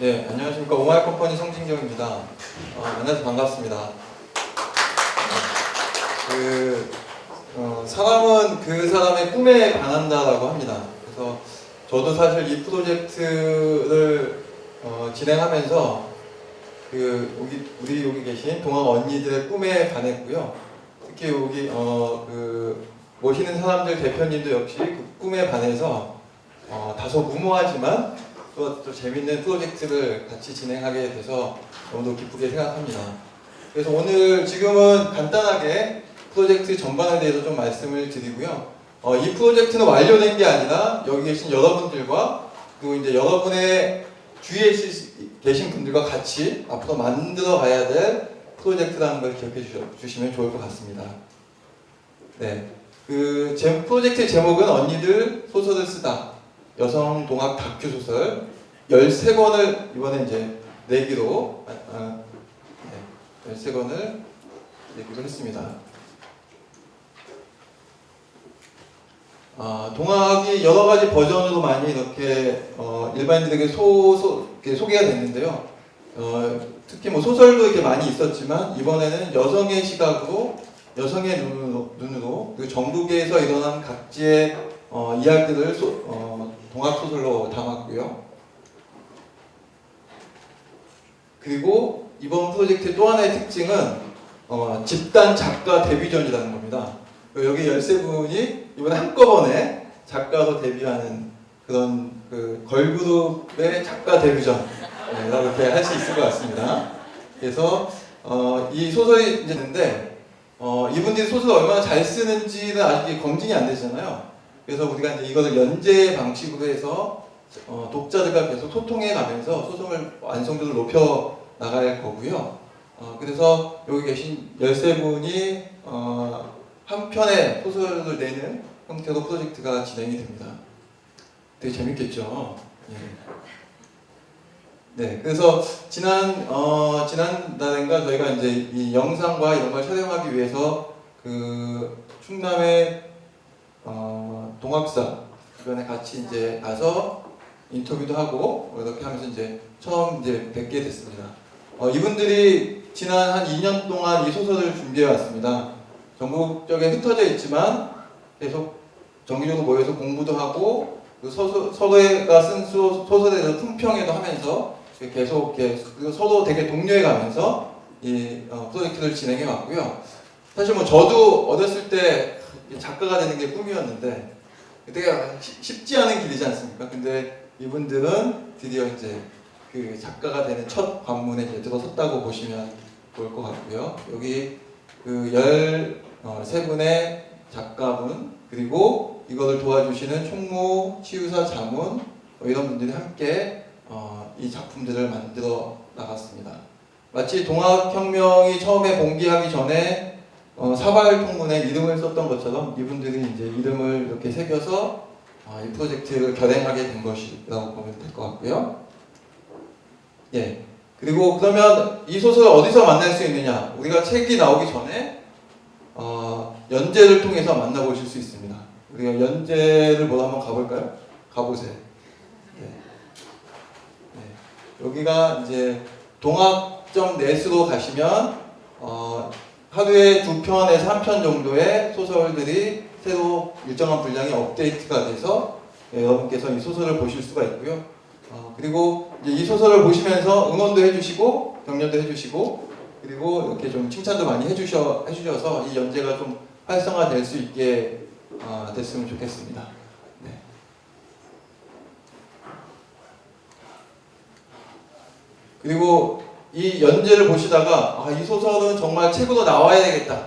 예, 안녕하십니까. 오마이 컴퍼니 성진경입니다. 어, 만나서 반갑습니다. 그, 어, 사람은 그 사람의 꿈에 반한다라고 합니다. 그래서 저도 사실 이 프로젝트를 어, 진행하면서 그 여기 우리 여기 계신 동학 언니들의 꿈에 반했고요. 특히 여기 어, 그 모시는 사람들 대표님도 역시 그 꿈에 반해서 어, 다소 무모하지만 또, 또 재밌는 프로젝트를 같이 진행하게 돼서 너무 기쁘게 생각합니다. 그래서 오늘 지금은 간단하게 프로젝트 전반에 대해서 좀 말씀을 드리고요. 어, 이 프로젝트는 완료된 게 아니라 여기 계신 여러분들과 그리고 이제 여러분의 주위에 시- 계신 분들과 같이 앞으로 만들어 가야 될 프로젝트라는 걸 기억해 주시면 좋을 것 같습니다. 네. 그 제, 프로젝트 제목은 언니들 소설을 쓰다. 여성 동학 다큐 소설 13권을 이번에 이제 내기로 아, 아, 네, 13권을 내기로 했습니다. 아, 동학이 여러 가지 버전으로 많이 이렇게 어, 일반인들에게 소, 소, 소개가 됐는데요. 어, 특히 뭐 소설도 이렇게 많이 있었지만 이번에는 여성의 시각으로 여성의 눈으로, 눈으로 그리고 전국에서 일어난 각지의 어, 이야기들을 소, 어, 동학 소설로 담았고요. 그리고 이번 프로젝트의 또 하나의 특징은 어, 집단 작가 데뷔전이라는 겁니다. 여기 13분이 이번에 한꺼번에 작가로 데뷔하는 그런 그 걸그룹의 작가 데뷔전 네, 이렇게 할 수 있을 것 같습니다. 그래서 어, 이 소설이 이제 있는데 어, 이분들이 소설을 얼마나 잘 쓰는지는 아직 검증이 안 되잖아요. 그래서 우리가 이제 이거를 연재 방식으로 해서 어, 독자들과 계속 소통해 가면서 소설을 완성도를 높여 나갈 거고요. 어, 그래서 여기 계신 13분이 어, 한 편의 소설을 내는 형태로 프로젝트가 진행이 됩니다. 되게 재밌겠죠? 예. 네, 그래서 지난 어, 지난 달인가 저희가 이제 이 영상과 이런 걸 촬영하기 위해서 그 충남의 어, 동학사 주변에 같이 이제 가서 인터뷰도 하고 이렇게 하면서 이제 처음 이제 뵙게 됐습니다. 어, 이분들이 지난 한 2년 동안 이 소설을 준비해 왔습니다. 전국적에 흩어져 있지만 계속 정기적으로 모여서 공부도 하고 그 서서, 서로가 쓴 소, 소설에 대해서 품평회도 하면서 계속 이렇게 그리고 서로 되게 독려해 가면서 이 어, 프로젝트를 진행해 왔고요. 사실 뭐 저도 어렸을 때 작가가 되는 게 꿈이었는데 쉽- 쉽지 않은 길이지 않습니까? 근데 이분들은 드디어 이제 그 작가가 되는 첫 관문에 이제 들어섰다고 보시면 좋을 것 같고요. 여기 그 13분의 작가분 그리고 이거를 도와주시는 총무, 치유사, 자문 뭐 이런 분들이 함께 어, 이 작품들을 만들어 나갔습니다. 마치 동학혁명이 처음에 봉기하기 전에 어, 사발 통문에 이름을 썼던 것처럼 이분들이 이제 이름을 이렇게 새겨서 어, 이 프로젝트를 결행하게 된 것이라고 보면 될 것 같고요. 예. 그리고 그러면 이 소설을 어디서 만날 수 있느냐? 우리가 책이 나오기 전에 어, 연재를 통해서 만나보실 수 있습니다. 우리가 연재를 보러 한번 가볼까요? 가보세요. 네. 네. 여기가 이제 동학점 넷으로 가시면 어, 하루에 두 편에서 한 편 정도의 소설들이 새로 일정한 분량이 업데이트가 돼서 예, 여러분께서 이 소설을 보실 수가 있고요. 어, 그리고 이 소설을 보시면서 응원도 해주시고 격려도 해주시고 그리고 이렇게 좀 칭찬도 많이 해주셔 해주셔서 이 연재가 좀 활성화될 수 있게 어, 됐으면 좋겠습니다. 네. 그리고 이 연재를 보시다가 아, 이 소설은 정말 책으로 나와야 되겠다.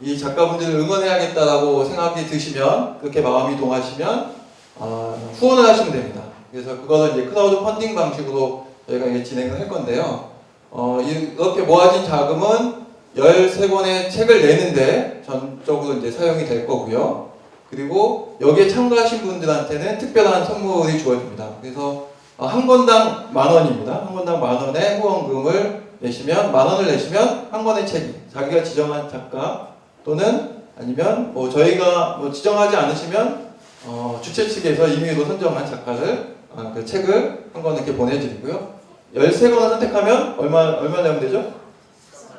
이 작가분들을 응원해야겠다라고 생각이 드시면 그렇게 마음이 동하시면 어, 후원을 하시면 됩니다. 그래서 그거는 이제 크라우드 펀딩 방식으로 저희가 이제 진행을 할 건데요. 어, 이렇게 모아진 자금은 13권의 책을 내는데 전적으로 이제 사용이 될 거고요. 그리고 여기에 참가하신 분들한테는 특별한 선물이 주어집니다. 그래서 어, 한 권당 만 원입니다. 한 권당 만 원의 후원금을 내시면 만 원을 내시면 한 권의 책이 자기가 지정한 작가 또는 아니면 뭐 저희가 뭐 지정하지 않으시면 어, 주최 측에서 임의로 선정한 작가를 아, 그 책을 한 권 이렇게 보내드리고요. 13권을 선택하면 얼마 얼마 내면 되죠?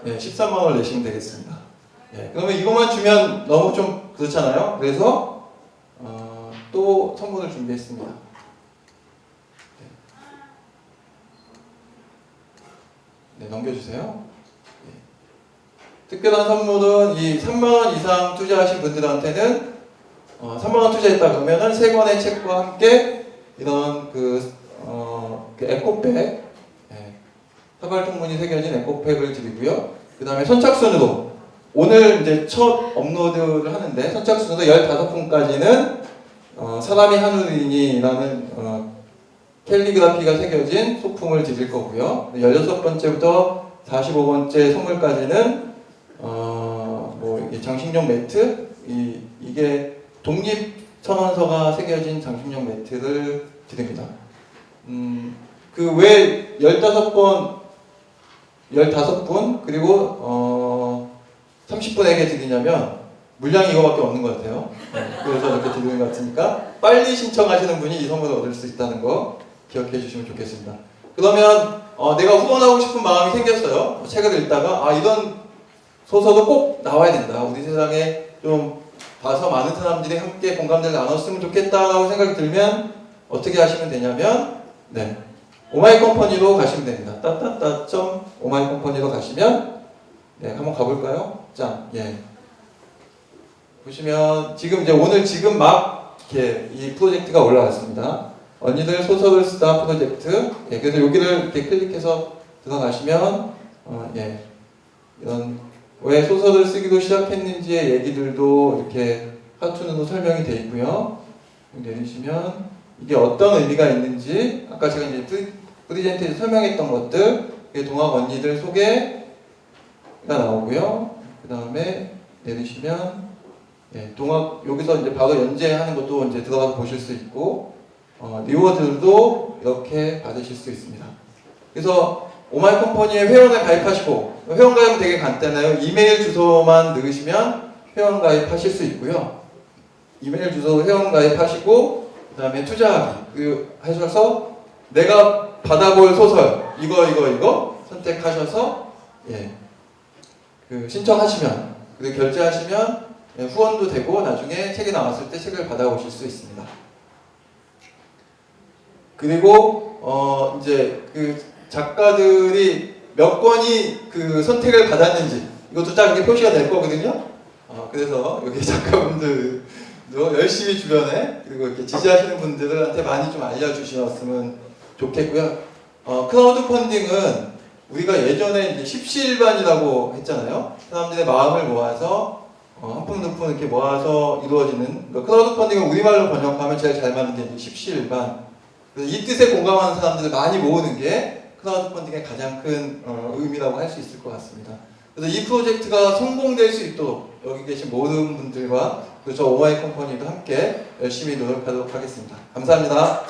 예, 13만 원 내시면 되겠습니다. 예, 그러면 이것만 주면 너무 좀 그렇잖아요. 그래서 어, 또 선물을 준비했습니다. 네, 넘겨주세요. 예. 특별한 선물은 이 3만 원 이상 투자하신 분들한테는 어, 3만 원 투자했다 그러면은 세 권의 책과 함께 이런 그, 어, 그 에코백, 예, 사발 통문이 새겨진 에코백을 드리고요. 그 다음에 선착순으로 오늘 이제 첫 업로드를 하는데 선착순으로 15분까지는 어, 사람이 하늘이니라는 어, 캘리그라피가 새겨진 소품을 드릴 거고요. 16번째부터 45번째 선물까지는 어, 뭐 장식용 매트 이, 이게 독립 선언서가 새겨진 장식용 매트를 드립니다. 음, 그외 15번 15분 그리고 어 30분에게 드리냐면 물량이 이거밖에 없는 것 같아요. 네, 그래서 이렇게 드리는 것 같으니까 빨리 신청하시는 분이 이 선물을 얻을 수 있다는 거 기억해 주시면 좋겠습니다. 그러면 어, 내가 후원하고 싶은 마음이 생겼어요. 책을 읽다가 아 이런 소설도 꼭 나와야 된다. 우리 세상에 좀 봐서 많은 사람들이 함께 공감대를 나눴으면 좋겠다라고 생각이 들면 어떻게 하시면 되냐면 네 오마이 컴퍼니로 가시면 됩니다. 따따따 오마이 컴퍼니로 가시면 네 한번 가볼까요? 짠 예. 보시면 지금 이제 오늘 지금 막 이렇게 이 프로젝트가 올라왔습니다. 언니들 소설을 쓰다 프로젝트. 예, 그래서 여기를 이렇게 클릭해서 들어가시면 어, 예, 이런 왜 소설을 쓰기로 시작했는지의 얘기들도 이렇게 카툰으로 설명이 되어 있고요. 내리시면 이게 어떤 의미가 있는지 아까 제가 이제 프리- 프리젠트에서 설명했던 것들 동학 언니들 소개가 나오고요. 그 다음에 내리시면 예, 동학 여기서 이제 바로 연재하는 것도 이제 들어가서 보실 수 있고 어, 리워드도 이렇게 받으실 수 있습니다. 그래서 오마이 컴퍼니에 회원에 가입하시고 회원 가입은 되게 간단해요. 이메일 주소만 넣으시면 회원 가입하실 수 있고요. 이메일 주소 회원 가입하시고 그다음에 투자하기 그 하셔서 내가 받아볼 소설 이거 이거 이거 선택하셔서 예. 그 신청하시면 그리고 결제하시면 예, 후원도 되고 나중에 책이 나왔을 때 책을 받아오실 수 있습니다. 그리고 어 이제 그 작가들이 몇 권이 그 선택을 받았는지 이것도 딱 이렇게 표시가 될 거거든요. 어, 그래서 여기 작가분들도 열심히 주변에 그리고 이렇게 지지하시는 분들한테 많이 좀 알려주셨으면 좋겠고요. 어, 크라우드 펀딩은 우리가 예전에 이제 십시일반이라고 했잖아요. 사람들의 마음을 모아서 어, 한푼 두푼 이렇게 모아서 이루어지는 그러니까 크라우드 펀딩은 우리말로 번역하면 제일 잘 맞는 게 십시일반. 이 뜻에 공감하는 사람들을 많이 모으는 게 크라우드 펀딩의 가장 큰 어, 의미라고 할 수 있을 것 같습니다. 그래서 이 프로젝트가 성공될 수 있도록 여기 계신 모든 분들과 저 오마이 컴퍼니도 함께 열심히 노력하도록 하겠습니다. 감사합니다.